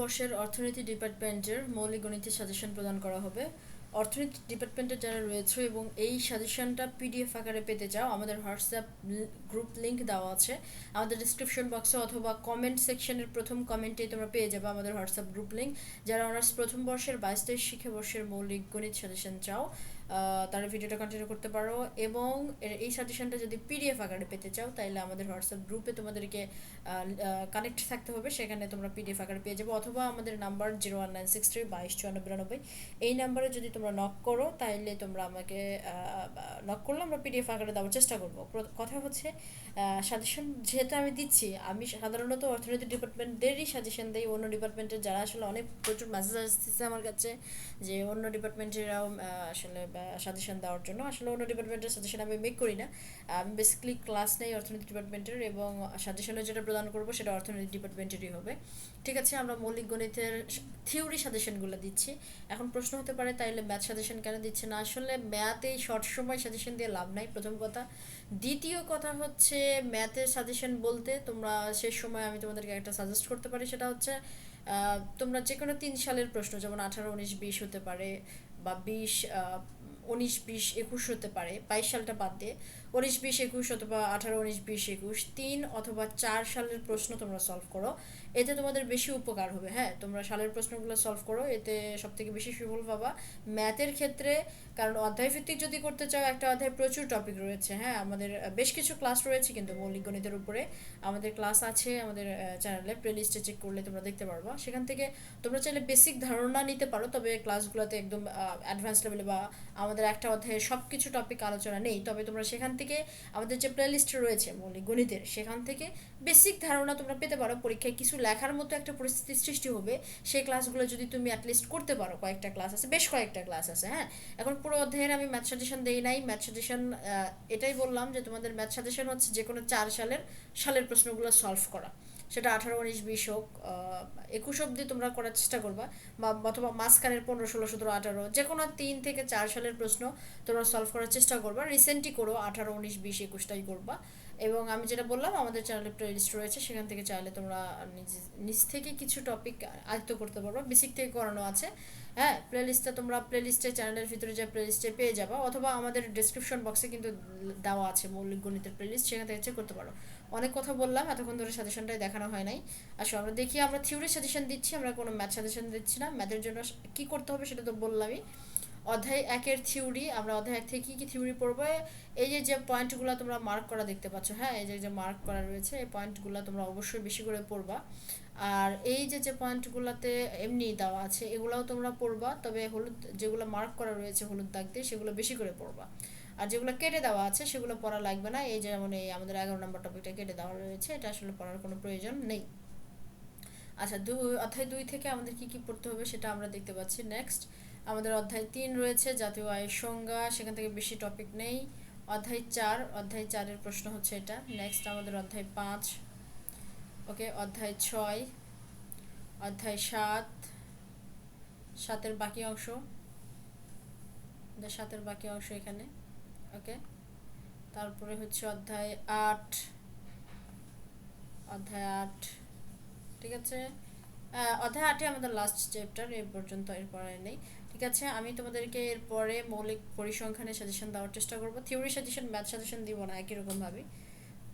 বর্ষের অর্থনীতি ডিপার্টমেন্টের মৌলিক গণিতের সাজেশন প্রদান করা হবে। অর্থনীতি ডিপার্টমেন্টের যারা রয়েছে এবং এই সাজেশনটা পিডিএফ আকারে পেতে চাও, আমাদের হোয়াটসঅ্যাপ গ্রুপ লিংক দেওয়া আছে। আমাদের ডিসক্রিপশন বক্সে অথবা কমেন্ট সেকশনের প্রথম কমেন্টে তোমরা পেয়ে যাবে আমাদের হোয়াটসঅ্যাপ গ্রুপ লিংক। যারা অনার্স প্রথম বর্ষের বাইশ তেইশ শিক্ষাবর্ষের মৌলিক গণিত সাজেশন চাও তারা ভিডিওটা কন্টিনিউ করতে পারো। এবং এই সাজেশনটা যদি পিডিএফ আকারে পেতে চাও তাহলে আমাদের হোয়াটসঅ্যাপ গ্রুপে তোমাদেরকে কানেক্ট থাকতে হবে। সেখানে তোমরা পিডিএফ আকারে পেয়ে যাবে। অথবা আমাদের number zero one nine six three বাইশ চুয়ান্ন বিরানব্বই এই নাম্বারে যদি তোমরা নক করো তাহলে তোমরা আমাকে নক করলে আমরা পিডিএফ আকারে দেওয়ার চেষ্টা করব। কথা হচ্ছে সাজেশন যেহেতু আমি দিচ্ছি, আমি সাধারণত অর্থনীতি ডিপার্টমেন্টদেরই সাজেশন দিই। অন্য ডিপার্টমেন্টের যারা আসলে অনেক প্রচুর মেসেজ আসতেছে আমার কাছে, যে অন্য ডিপার্টমেন্টেরাও আসলে সাজেশন দেওয়ার জন্য। আসলে অন্য ডিপার্টমেন্টের সাজেশন আমি মেক করি না। আমি বেসিক্যালি ক্লাস নেই অর্থনীতি ডিপার্টমেন্টের এবং সাজেশনে যেটা প্রদান করব সেটা অর্থনীতি ডিপার্টমেন্টেরই হবে। ঠিক আছে, আমরা মৌলিক গণিতের থিওরি সাজেশনগুলো দিচ্ছি। এখন প্রশ্ন হতে পারে, তাইলে ম্যাথ সাজেশন কেন দিচ্ছে না? আসলে ম্যাথে শর্ট সময় সাজেশন দিয়ে লাভ নাই, প্রথম কথা। দ্বিতীয় কথা হচ্ছে ম্যাথের সাজেশন বলতে তোমরা শেষ সময় আমি তোমাদেরকে একটা সাজেস্ট করতে পারি, সেটা হচ্ছে তোমরা যে কোনো তিন সালের প্রশ্ন, যেমন আঠারো, উনিশ, বিশ হতে পারে বা বিশ উনিশ, বিশ, একুশ হতে পারে, বাইশ সালটা বাদ দিয়ে উনিশ, বিশ, একুশ অথবা আঠারো, উনিশ, বিশ, একুশ, তিন অথবা চার সালের প্রশ্ন তোমরা সলভ করো। এতে তোমাদের বেশি উপকার হবে হ্যাঁ? তোমরা সালের প্রশ্নগুলো সলভ করো, এতে সব থেকে বেশি সুফল পাবা। ম্যাথের ক্ষেত্রে, কারণ অধ্যায় ভিত্তিক যদি করতে চাও, একটা অধ্যায় প্রচুর টপিক রয়েছে হ্যাঁ? আমাদের বেশ কিছু ক্লাস রয়েছে কিন্তু মৌলিক গণিতের উপরে। আমাদের ক্লাস আছে, আমাদের চ্যানেলে প্লেলিস্টে চেক করলে তোমরা দেখতে পারবা। সেখান থেকে তোমরা চাইলে বেসিক ধারণা নিতে পারো, তবে ক্লাসগুলোতে একদম অ্যাডভান্স লেভেলে বা আমাদের একটা অধ্যায়ে সব কিছু টপিক আলোচনা নেই। তবে তোমরা সেখান থেকে আমাদের যে প্লেলিস্ট রয়েছে, মৌলিক গণিতের, সেখান থেকে বেসিক ধারণা তোমরা পেতে পারো। পরীক্ষায় কিছু লেখার মতো একটা পরিস্থিতি সৃষ্টি হবে। সেই ক্লাসগুলো যদি তুমি অ্যাটলিস্ট করতে পারো, কয়েকটা ক্লাস আছে, বেশ কয়েকটা ক্লাস আছে হ্যাঁ? এখন পুরো অধ্যায়ের আমি ম্যাথ সাজেশন দেই নাই। ম্যাথ সাজেশন এটাই বললাম যে তোমাদের ম্যাথ সাজেশন হচ্ছে যে কোনো চার সালের সালের প্রশ্নগুলো সলভ করা। সেটা আঠারো উনিশ, বিশ হোক একুশ অব্দি তোমরা করার চেষ্টা করবা। বা অথবা মাঝখানের পনেরো, ষোলো, সতেরো, আঠারো যে কোনো তিন থেকে চার সালের প্রশ্ন তোমরা সলভ করার চেষ্টা করবা। রিসেন্টই করো, আঠারো, উনিশ, বিশ, একুশটাই করবা। এবং আমি যেটা বললাম, আমাদের চ্যানেলে প্লেলিস্ট রয়েছে, সেখান থেকে চাইলে তোমরা নিজ থেকে কিছু টপিক আয়ত্ত করতে পারবা। বেসিক থেকে করানো আছে। হ্যাঁ প্লেলিস্টটা তোমরা প্লেলিস্টে চ্যানেলের ভিতরে যে প্লেলিস্টে পেয়ে যাবা, অথবা আমাদের ডিসক্রিপশন বক্সে কিন্তু দেওয়া আছে মৌলিক গণিতের প্লেলিস্ট সেখান থেকে চেক করতে পারো। অনেক কথা বললাম, এতক্ষণ ধরে সাজেশনটাই দেখানো হয় নাই। আসলে আমরা দেখি, আমরা থিওরি সাজেশন দিচ্ছি, আমরা কোনো ম্যাথ সাজেশন দিচ্ছি না। ম্যাথের জন্য কি করতে হবে সেটা তো বললামই। অধ্যায় একের থিওরি, আমরা অধ্যায় এক থেকে কী কী থিওরি পড়ব? এই যে যে পয়েন্টগুলো তোমরা মার্ক করা দেখতে পাচ্ছ হ্যাঁ? এই যে যে মার্ক করা রয়েছে, এই পয়েন্টগুলো তোমরা অবশ্যই বেশি করে পড়বা। আর এই যে যে পয়েন্টগুলোতে এমনি দেওয়া আছে, এগুলোও তোমরা পড়বা, তবে হলুদ, যেগুলো মার্ক করা রয়েছে হলুদ দাগ দিয়ে, সেগুলো বেশি করে পড়বা। আর যেগুলো কেটে দেওয়া আছে, সেগুলো পড়া লাগবে না, এই যেমন এই আমাদের এগারো নম্বর টপিকটা কেটে দেওয়া রয়েছে, এটা আসলে পড়ার কোনো প্রয়োজন নেই। আচ্ছা দুই, অধ্যায় দুই থেকে আমাদের কি কি পড়তে হবে সেটা আমরা দেখতে পাচ্ছি নেক্সট আমাদের অধ্যায় তিন রয়েছে, জাতীয় আয়ের সংজ্ঞা, সেখান থেকে বেশি টপিক নেই। অধ্যায় চার, অধ্যায় চারের প্রশ্ন হচ্ছে এটা। নেক্সট আমাদের অধ্যায় পাঁচ। ওকে অধ্যায় ছয়, অধ্যায় সাত, সাতের বাকি অংশ। সাতের বাকি অংশ এখানে। ওকে তারপরে হচ্ছে অধ্যায় আট। অধ্যায় আট, ঠিক আছে? অধ্যায় আটে আমাদের লাস্ট চ্যাপ্টার এ পর্যন্ত এরপরে নেই। ঠিক আছে, আমি তোমাদেরকে এরপরে মৌলিক পরিসংখ্যানের সাজেশন দেওয়ার চেষ্টা করব। থিওরি সাজেশন ম্যাথ সাজেশন দিব না, একই রকমভাবে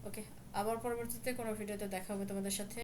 ওকে আবার পরবর্তীতে কোনো ভিডিওতে দেখা হবে তোমাদের সাথে।